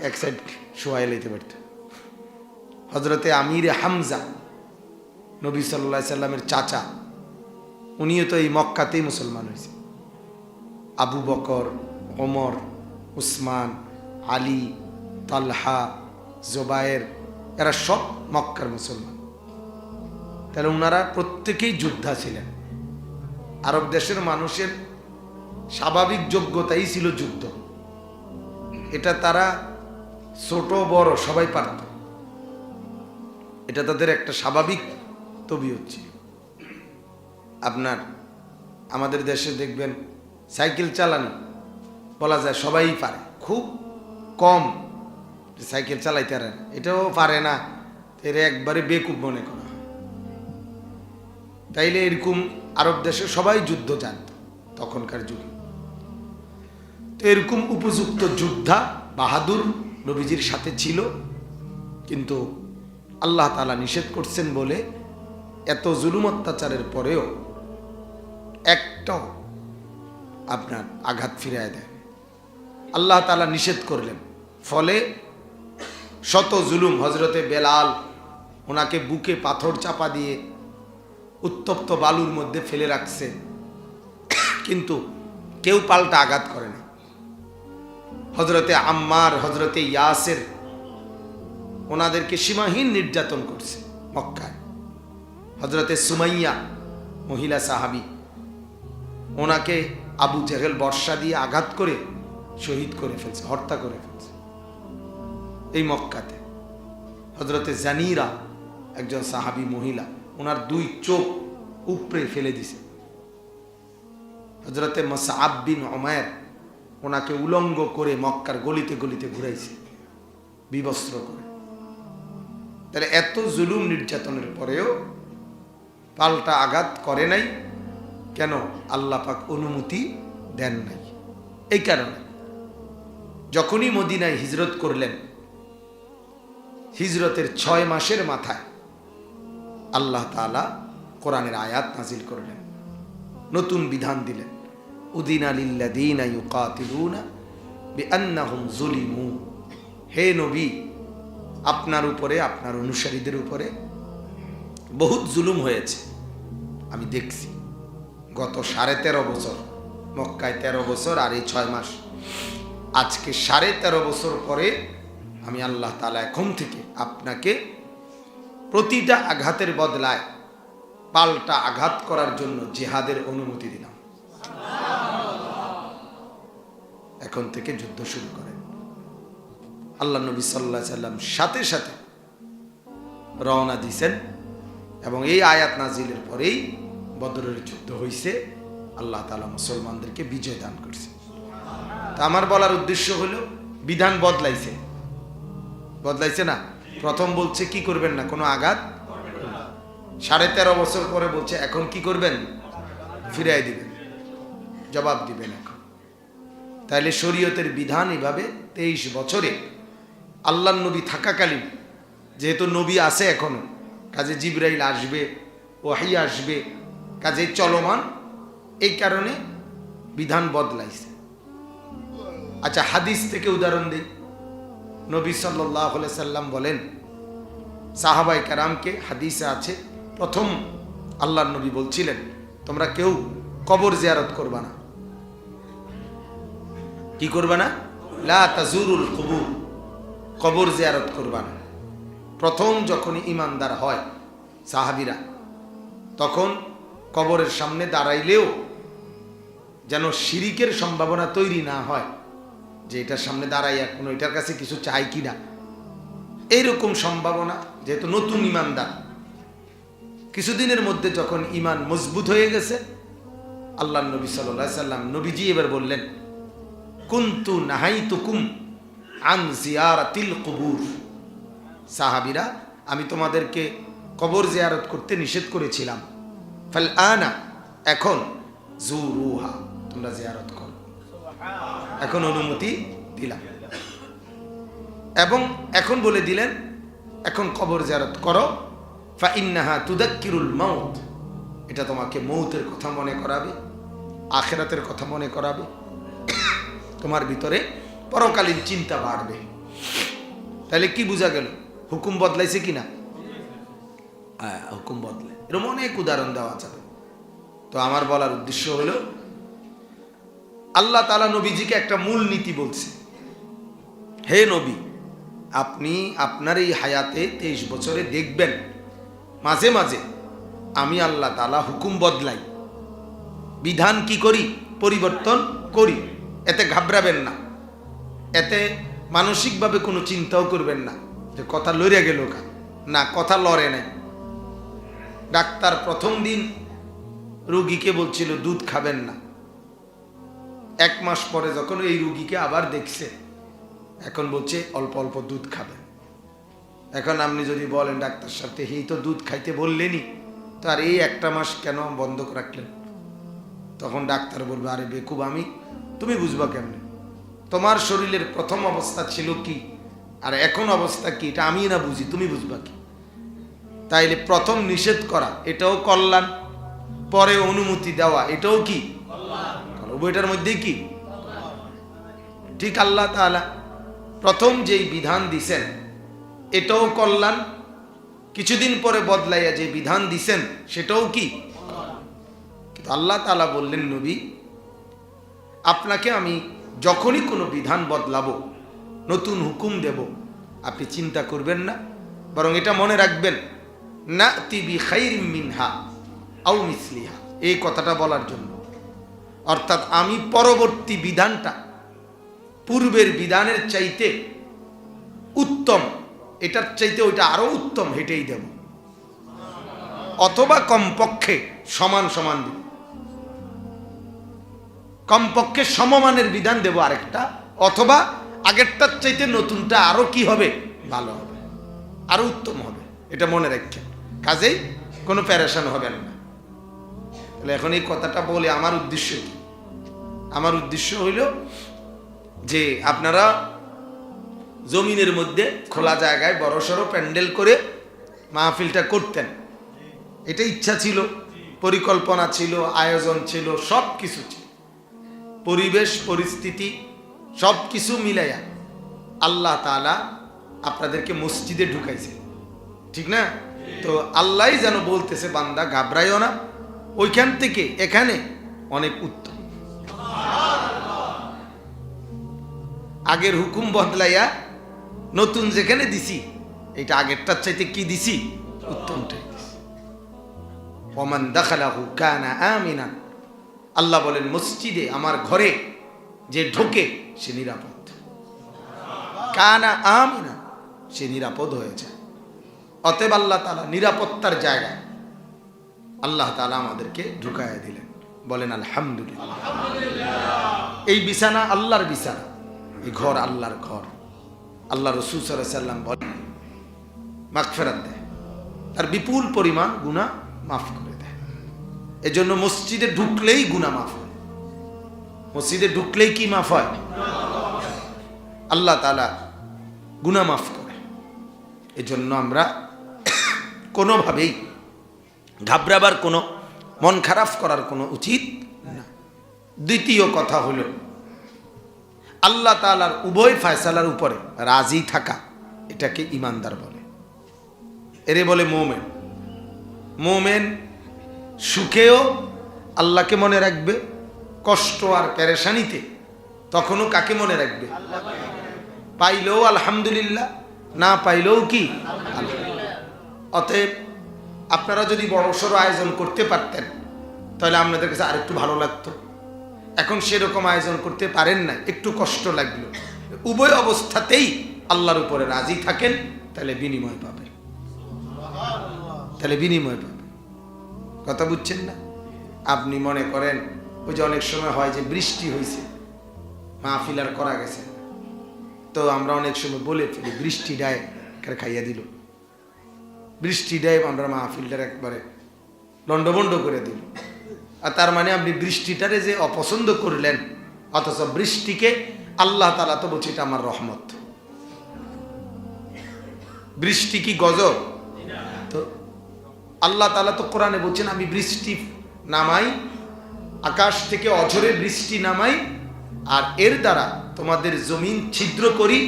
এক সাইড শোয়াই লইতে পারত। হজরতে আমির হামজা, নবী সাল্লা সাল্লামের চাচা, উনিও তো এই মক্কাতেই মুসলমান হয়েছে আবু বকর, ওমর, উসমান, আলী, তালহা, জোবায়ের, এরা সব মক্কার মুসলমান। তাহলে ওনারা প্রত্যেকেই যোদ্ধা ছিলেন। আরব দেশের মানুষের স্বাভাবিক যোগ্যতাই ছিল যুদ্ধ। এটা তারা ছোট, বড়, সবাই পারত। এটা তাদের একটা স্বাভাবিক তবি হচ্ছে আপনার, আমাদের দেশে দেখবেন সাইকেল চালানো, বলা যায় সবাই পারে। খুব কম সাইকেল চালাইতে না এটাও পারে না, এর একবারে বেকুব মনে করা তাইলে এরকম আরব দেশে সবাই যুদ্ধ জানত, তখনকার যুগে। তো এরকম উপযুক্ত যোদ্ধা, বাহাদুর নবীজির সাথে ছিল, কিন্তু আল্লাহ তালা নিষেধ করছেন বলে এত জুলুম অত্যাচারের পরেও একটাও আপনার আঘাত ফিরায় দেয়। আল্লাহ তালা নিষেধ করলেন, ফলে শত জুলুম হজরতে বেলাল ওনাকে বুকে পাথর চাপা দিয়ে উত্তপ্ত বালুর মধ্যে ফেলে রাখছে, কিন্তু কেউ পাল্টা আঘাত করে না। হজরতে আম্মার হজরতে ইয়াসের, ওনাদেরকে সীমাহীন নির্যাতন করছে মক্কায়। হজরতে সুমাইয়া, মহিলা সাহাবি, ওনাকে আবু জেহেল বর্ষা দিয়ে আঘাত করে শহীদ করে ফেলছে, হত্যা করে ফেলছে এই মক্কাতে। হজরতে জানিরা, একজন সাহাবি মহিলা, ওনার দুই চোখ উপড়ে ফেলে দিছে। হজরতে মসাব বিন অমায়ের ওনাকে উলঙ্গ করে মক্কার গলিতে গলিতে ঘুরাইছে, বিবস্ত্র করে। তাহলে এত জুলুম নির্যাতনের পরেও পাল্টা আঘাত করে নাই, কেন আল্লাহ পাক অনুমতি দেন নাই? এই কারণে যখনই মদিনায় হিজরত করলেন, হিজরতের ছয় মাসের মাথায় আল্লাহ তালা কোরআনের আয়াত নাজিল করলেন, নতুন বিধান দিলেন। উদিন আলিল্লাদিন জুলিমু হে নবী, আপনার উপরে, আপনার অনুসারীদের উপরে বহুত জুলুম হয়েছে। আমি দেখছি, গত সাড়ে তেরো বছর, মক্কায় তেরো বছর আর এই ছয় মাস, আজকে সাড়ে তেরো বছর পরে আমি আল্লাহ তালা এখন থেকে আপনাকে প্রতিটা আঘাতের বদলায় পাল্টা আঘাত করার জন্য জেহাদের অনুমতি দিলাম। এখন থেকে যুদ্ধ শুরু করেন। আল্লাহ নবী সাল্লাহ সাল্লাম সাথে সাথে রওনা দিছেন এবং এই আয়াত নাজিলের পরেই বদরের যুদ্ধ হয়েছে আল্লাহ তালা মুসলমানদেরকে বিজয় দান করছে। তা আমার বলার উদ্দেশ্য হলো, বিধান বদলাইছে। বদলাইছে না? প্রথম বলছে, কি করবেন না? কোনো আঘাত? সাড়ে তেরো বছর পরে বলছে, এখন কি করবেন? ফিরাই দিবেন। জবাব দিবেন এখন। তাইলে শরীয়তের বিধান এভাবে তেইশ বছরে আল্লাহ নবী থাকাকালীন, যেহেতু নবী আছে এখনও, কাজে জিব্রাইল আসবে, ওয়াহি আসবে, কাজে চলমান, এই কারণে বিধান বদলাইছে। আচ্ছা হাদিস থেকে উদাহরণ দিই। নবী সাল্লাহ সাল্লাম বলেন সাহাবাই কারামকে হাদিসে আছে, প্রথম আল্লাহ নবী বলছিলেন, তোমরা কেউ কবর জিয়ারত করবা না। কি করবা না? লা তাজুরুল কবুর, কবর জিয়ারত করবা না। প্রথম যখন ইমানদার হয় সাহাবিরা, তখন কবরের সামনে দাঁড়াইলেও যেন শিরিকের সম্ভাবনা তৈরি না হয় যে এটার সামনে দাঁড়াইয়া কোনো এটার কাছে কিছু চাই কি না। এইরকম সম্ভাবনা, যেহেতু নতুন ইমানদার, কিছুদিনের মধ্যে যখন ইমান মজবুত হয়ে গেছে আল্লাহ নবী সাল্লাহ সাল্লাম নবীজি এবার বললেন কুন্তু নাহাই তুকুম আন জিয়ারাতিল কবুর। সাহাবিরা, আমি তোমাদেরকে কবর জিয়ারত করতে নিষেধ করেছিলাম। ফাল আনা, এখন জুরুহা, তোমরা জিয়ারত করো। এখন অনুমতি দিলাম। এবং এখন বলে দিলেন, এখন কবর জিয়ারত করো। ফা ইন্নাহা তুদাক্কিরুল মাউত, এটা তোমাকে মৌতের কথা মনে করাবে, আখেরাতের কথা মনে করাবে। তোমার ভিতরে পরকালীন চিন্তা বাড়বে। তাহলে কি বোঝা গেল? হুকুম বদলাইছে কি না হ্যাঁ হুকুম বদলে এরকম অনেক উদাহরণ দেওয়া যাবে তো আমার বলার উদ্দেশ্য হলো, আল্লাহ তালা নবীজিকে একটা মূল নীতি বলছে। হে নবী, আপনি আপনার এই হায়াতে তেইশ বছরে দেখবেন, মাঝে মাঝে আমি আল্লাহ তালা হুকুম বদলাই। বিধান কি করি? পরিবর্তন করি। এতে ঘাবড়াবেন না। এতে মানসিকভাবে কোনো চিন্তাও করবেন না যে কথা লড়ে গেল কা না, কথা লড়ে নাই। ডাক্তার প্রথম দিন রুগীকে বলছিল, দুধ খাবেন না। এক মাস পরে যখন এই রুগীকে আবার দেখছে, এখন বলছে, অল্প অল্প দুধ খাবেন। এখন আপনি যদি বলেন ডাক্তার সাথে এই তো দুধ খাইতে বললেনই, তো আর এই একটা মাস কেন বন্ধ রাখলেন? তখন ডাক্তার বলবে, আরে বেকুব, আমি তুমি বুঝবা কেমনে? তোমার শরীরের প্রথম অবস্থা ছিল কি? আর এখন অবস্থা কি? এটা আমি না বুঝি, তুমি বুঝবা কি? তাইলে প্রথম নিষেধ করা, এটাও কল্যাণ। পরে অনুমতি দেওয়া, এটাও কি? উভয়টার মধ্যে কি? ঠিক আল্লাহ তাআলা প্রথম যেই বিধান দিছেন, এটাও কল্যাণ। কিছুদিন পরে বদলাইয়া যে বিধান দিছেন, সেটাও কি? আল্লাহ তাআলা বললেন, নবী আপনাকে আমি যখনই কোনো বিধান বদলাবো, নতুন হুকুম দেব, আপনি চিন্তা করবেন না, বরং এটা মনে রাখবেন না তিবি খাইর মিনহা আউ মিসলিহা, এই কথাটা বলার জন্য। অর্থাৎ আমি পরবর্তী বিধানটা, পূর্বের বিধানের চাইতে উত্তম, এটার চাইতে ওইটা আরও উত্তম হেঁটেই দেব। অথবা কমপক্ষে সমান সমান দেব। কমপক্ষে সমমানের বিধান দেব আরেকটা, অথবা আগেরটার চাইতে নতুনটা আরও কি হবে? ভালো হবে। আরও উত্তম হবে। এটা মনে রাখছেন কাজেই কোনো প্যারেশান হবেন না। তাহলে এখন এই কথাটা বলে আমার উদ্দেশ্য কি? আমার উদ্দেশ্য হইল যে আপনারা জমিনের মধ্যে খোলা জায়গায় বড়সড় প্যান্ডেল করে মাহফিলটা করতেন। এটা ইচ্ছা ছিল, পরিকল্পনা ছিল, আয়োজন ছিল সব কিছু ছিল। পরিবেশ, পরিস্থিতি সব কিছু মিলাইয়া আল্লাহ তাআলা আপনাদেরকে মসজিদে ঢুকাইছে। ঠিক না? তো আল্লাহ যেন বলতেছে, বান্দা ঘাবড়াইও না। ওইখান থেকে এখানে অনেক উত্তম। আগের হুকুম বদলাইয়া নতুন যেখানে দিছি এটা আগেরটার চাইতে কি দিছি? উত্তমটাই দিছি। ওমান দাখালাহু কানা আমিনা আল্লাহ বলেন, মসজিদে আমার ঘরে যে ঢোকে সে নিরাপদ। কানা আমিনা, সে নিরাপদ হয়ে যায়। অতএব আল্লাহ তালা নিরাপত্তার জায়গায় আল্লাহ তালা আমাদেরকে ঢুকাইয়া দিলেন। বলেন, আলহামদুলিল্লাহ। এই বিছানা আল্লাহর বিছানা, এই ঘর আল্লাহর ঘর। আল্লাহ রসুল সাল্লাম বলেন, মাগফেরাত দেয়। তার বিপুল পরিমাণ গুণা মাফ করে এজন্য মসজিদে ঢুকলেই গুণা মাফ হয়। মসজিদে ঢুকলেই কি মাফ হয়? আল্লাহ তালা গুণা মাফ করে। এজন্য আমরা কোনোভাবেই ঘাবড়াবার কোনো, মন খারাপ করার কোনো উচিত না। দ্বিতীয় কথা হলো, আল্লাহ তালার উভয় ফায়সালার উপরে রাজি থাকা, এটাকে ইমানদার বলে। এরে বলে মোমেন। মোমেন সুখেও আল্লাহকে মনে রাখবে, কষ্ট আর পেরেশানিতে তখনও কাকে মনে রাখবে? পাইলেও আলহামদুলিল্লাহ, না পাইলেও কি? অতএব আপনারা যদি বড়সড় আয়োজন করতে পারতেন, তাহলে আপনাদের কাছে আরেকটু ভালো লাগতো। এখন সেরকম আয়োজন করতে পারেন না, একটু কষ্ট লাগল। উভয় অবস্থাতেই আল্লাহর উপরে রাজি থাকেন, তাহলে বিনিময় পাবেন। তাহলে বিনিময় পাবেন। কথা বুঝছেন না? আপনি মনে করেন ওই যে অনেক সময় হয় যে বৃষ্টি হয়েছে মাহফিল আর করা গেছে তো আমরা অনেক সময় বলে ফেলি, বৃষ্টি ডায় খাইয়া দিল। বৃষ্টি ডায় আমরা মাহফিলটার একবারে লন্ডভন্ড করে দিল। আর তার মানে আপনি বৃষ্টিটারে যে অপছন্দ করলেন, অথচ বৃষ্টিকে আল্লাহ তালা তো বলছে এটা আমার রহমত। বৃষ্টি কি গজব? আল্লাহ তালা তো কোরআনে বলছেন, আমি বৃষ্টি নামাই, আকাশ থেকে অঝরে বৃষ্টি নামাই, আর এর দ্বারা তোমাদের জমিন ছিদ্র করি।